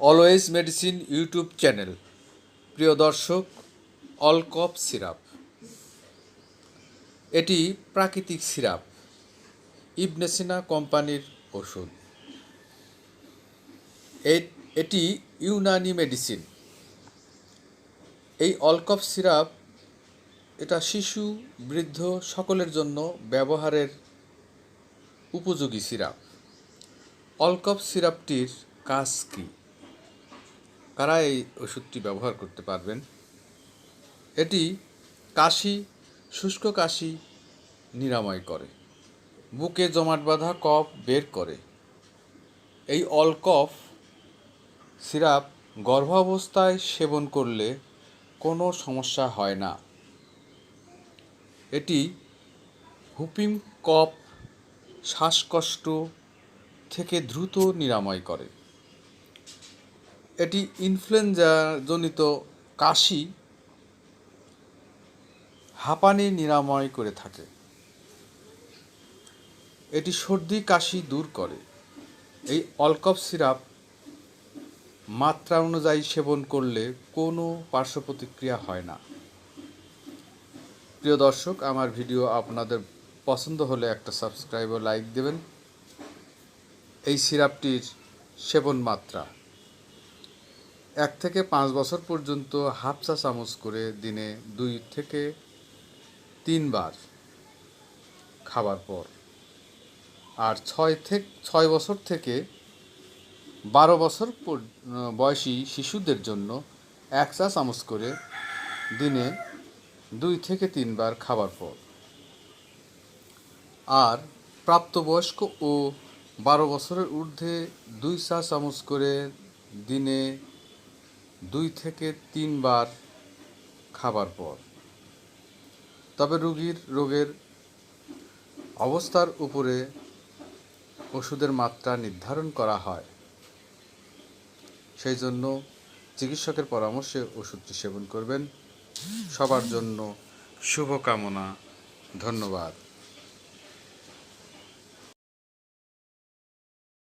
Always medicine YouTube channel. প্রিয় দর্শক অলকপ syrup. এটি প্রাকৃতিক সিরাপ। ইবনেসিনা কোম্পানির ওষুধ। এটি ইউনানি মেডিসিন। এই অলকপ সিরাপ এটা শিশু, বৃদ্ধ সকলের জন্য ব্যবহারের উপযোগী সিরাপ। অলকপ সিরাপটির কাজ কী? কারা এই ওষুধটি ব্যবহার করতে পারবেন। এটি কাশি, শুষ্ক কাশি নিরাময় করে। বুকে জমাট বাঁধা কফ বের করে। এই অলকফ সিরাপ গর্ভাবস্থায় সেবন করলে কোনো সমস্যা হয় না। এটি হুপিং কফ, শ্বাসকষ্ট থেকে দ্রুত নিরাময় করে। এটি ইনফ্লুয়েঞ্জাজনিত কাশি হাঁপানি নিরাময় করে থাকে। এটি সর্দি কাশি দূর করে। এই অলকপ সিরাপ মাত্রা অনুযায়ী সেবন করলে কোনো পার্শ্ব প্রতিক্রিয়া হয় না। প্রিয় দর্শক, আমার ভিডিও আপনাদের পছন্দ হলে একটা সাবস্ক্রাইব ও লাইক দেবেন। এই সিরাপটির সেবন মাত্রা এক থেকে পাঁচ বছর পর্যন্ত হাফ চা চামচ করে দিনে দুই থেকে তিনবার খাবার পর। আর ছয় থেকে ছয় বছর থেকে বারো বছর বয়সী শিশুদের জন্য এক চা চামচ করে দিনে দুই থেকে তিনবার খাবার পর। আর প্রাপ্তবয়স্ক ও বারো বছরের ঊর্ধ্বে দুই চা চামচ করে দিনে দুই থেকে তিনবার খাবার পর। তবে রোগীর রোগের অবস্থার উপরে ওষুধের মাত্রা নির্ধারণ করা হয়। সেই জন্য চিকিৎসকের পরামর্শে ওষুধটি সেবন করবেন। সবার জন্য শুভকামনা। ধন্যবাদ।